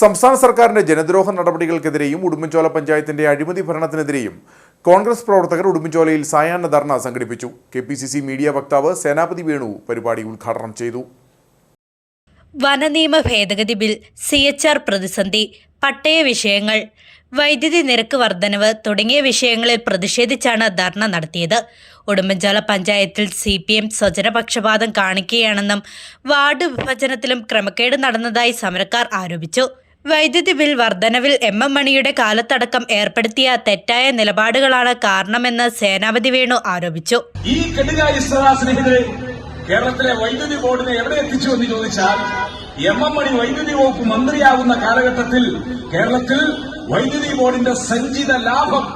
സംസ്ഥാന സർക്കാരിന്റെ ജനദ്രോഹ നടപടികൾക്കെതിരെയും ഉടുമ്പൻചോല പഞ്ചായത്തിന്റെ അഴിമതി ഭരണത്തിനെതിരെയും കോൺഗ്രസ് പ്രവർത്തകർ ഉടുമ്പൻചോലയിൽ സായാഹ്ന ധർണ സംഘടിപ്പിച്ചു. കെ മീഡിയ വക്താവ് സേനാപതി വേണു പരിപാടി ഉദ്ഘാടനം ചെയ്തു. വനനിയമ ഭേദഗതി ബിൽ സി എച്ച് ആർ പ്രതിസന്ധി പട്ടയ വിഷയങ്ങൾ വൈദ്യുതി നിരക്ക് വർധനവ് തുടങ്ങിയ വിഷയങ്ങളിൽ പ്രതിഷേധിച്ചാണ് ധർണ നടത്തിയത്. ഉടുമ്പൻചോല പഞ്ചായത്തിൽ സി പി എം സ്വജനപക്ഷപാതം കാണിക്കുകയാണെന്നും വാർഡ് വിഭജനത്തിലും ക്രമക്കേട് നടന്നതായി സമരക്കാർ ആരോപിച്ചു. വൈദ്യുതി ബിൽ വർധനവിൽ എം എം മണിയുടെ കാലത്തടക്കം ഏർപ്പെടുത്തിയ തെറ്റായ നിലപാടുകളാണ് കാരണമെന്ന് സേനാപതി വേണു ആരോപിച്ചു. ഈ കേരളത്തിലെ വൈദ്യുതി ബോർഡിനെ എവിടെ എത്തിച്ചു എന്ന് ചോദിച്ചാൽ എം എം മണി വൈദ്യുതി വകുപ്പ് മന്ത്രിയാകുന്ന കാലഘട്ടത്തിൽ കേരളത്തിൽ വൈദ്യുതി ബോർഡിന്റെ സഞ്ചിത ലാഭം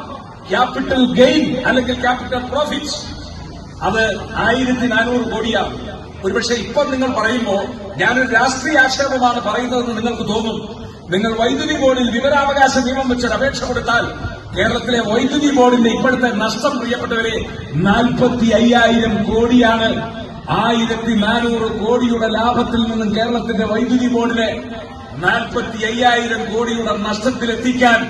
ക്യാപിറ്റൽ ഗെയിൻ അല്ലെങ്കിൽ ക്യാപിറ്റൽ പ്രോഫിറ്റ് അത് ആയിരത്തി നാനൂറ് കോടിയാണ്. ഒരുപക്ഷെ ഇപ്പൊ നിങ്ങൾ പറയുമ്പോൾ ഞാനൊരു രാഷ്ട്രീയ ആക്ഷേപമാണ് പറയുന്നതെന്ന് നിങ്ങൾക്ക് തോന്നും. നിങ്ങൾ വൈദ്യുതി ബോർഡിൽ വിവരാവകാശ നിയമം വെച്ചൊരു അപേക്ഷ കൊടുത്താൽ കേരളത്തിലെ വൈദ്യുതി ബോർഡിന്റെ ഇപ്പോഴത്തെ നഷ്ടം പ്രിയപ്പെട്ടവരെ നാൽപ്പത്തി അയ്യായിരം കോടിയാണ്. ആയിരത്തി നാനൂറ് കോടിയുടെ ലാഭത്തിൽ നിന്നും കേരളത്തിന്റെ വൈദ്യുതി ബോർഡിനെ നാൽപ്പത്തി അയ്യായിരം കോടിയുടെ നഷ്ടത്തിലെത്തിക്കാൻ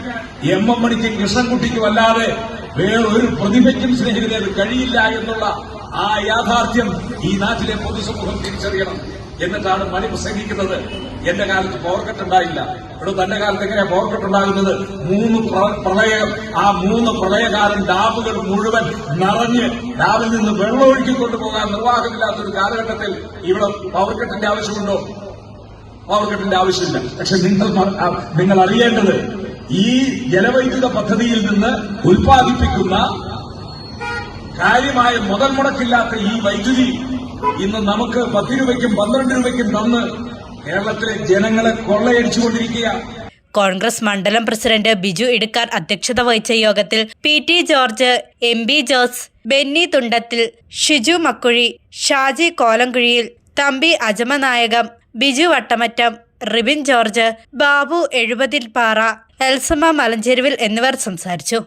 എം എം മണിക്കും കൃഷ്ണൻകുട്ടിക്കും അല്ലാതെ വേറൊരു പ്രതിഭയ്ക്കും സ്നേഹിതരെ കഴിയില്ല എന്നുള്ള ആ യാഥാർത്ഥ്യം ഈ നാട്ടിലെ പൊതുസമൂഹം തിരിച്ചറിയണം. എന്നിട്ടാണ് മണി പ്രസംഗിക്കുന്നത്. എന്റെ കാലത്ത് പോർക്കറ്റ് ഉണ്ടായില്ല. ഇവിടെ തന്റെ കാലത്ത് എങ്ങനെയാ പോർക്കറ്റ് ഉണ്ടാകുന്നത്? മൂന്ന് പ്ര- പ്രളയം ആ മൂന്ന് പ്രളയകാലം ഡാമുകൾ മുഴുവൻ നിറഞ്ഞ് ഡാമിൽ നിന്ന് വെള്ളം ഒഴുക്കിക്കൊണ്ടു പോകാൻ നിർവാഹമില്ലാത്ത ഒരു കാലഘട്ടത്തിൽ ഇവിടെ പവർക്കെട്ടിന്റെ കട്ടിന്റെ ആവശ്യമുണ്ടോ? പവർക്കെട്ടിന്റെ കട്ടിന്റെ ആവശ്യമില്ല. പക്ഷെ നിങ്ങൾ നിങ്ങൾ അറിയേണ്ടത് ഈ ജലവൈദ്യുത പദ്ധതിയിൽ നിന്ന് ഉൽപ്പാദിപ്പിക്കുന്ന കാര്യമായ മുതൽ മുടക്കില്ലാത്ത ഈ വൈദ്യുതി ഇന്ന് നമുക്ക് പത്ത് രൂപയ്ക്കും പന്ത്രണ്ട് രൂപയ്ക്കും തന്ന് കേരളത്തിലെ ജനങ്ങളെ കൊള്ളയടിച്ചുകൊണ്ടിരിക്കുക കോൺഗ്രസ് മണ്ഡലം പ്രസിഡന്റ് ബിജു ഇടുക്കാർ അധ്യക്ഷത വഹിച്ച യോഗത്തിൽ P T George M B Jose Benny Thundathil Shiju Makkuzhi Shaji Kolamkuzhiyil Thampi അജമനായകം Biju Vattamattam Ribin George Babu എഴുപതിൽ പാറ എൽസമ്മ മലഞ്ചെരുവിൽ എന്നിവർ സംസാരിച്ചു.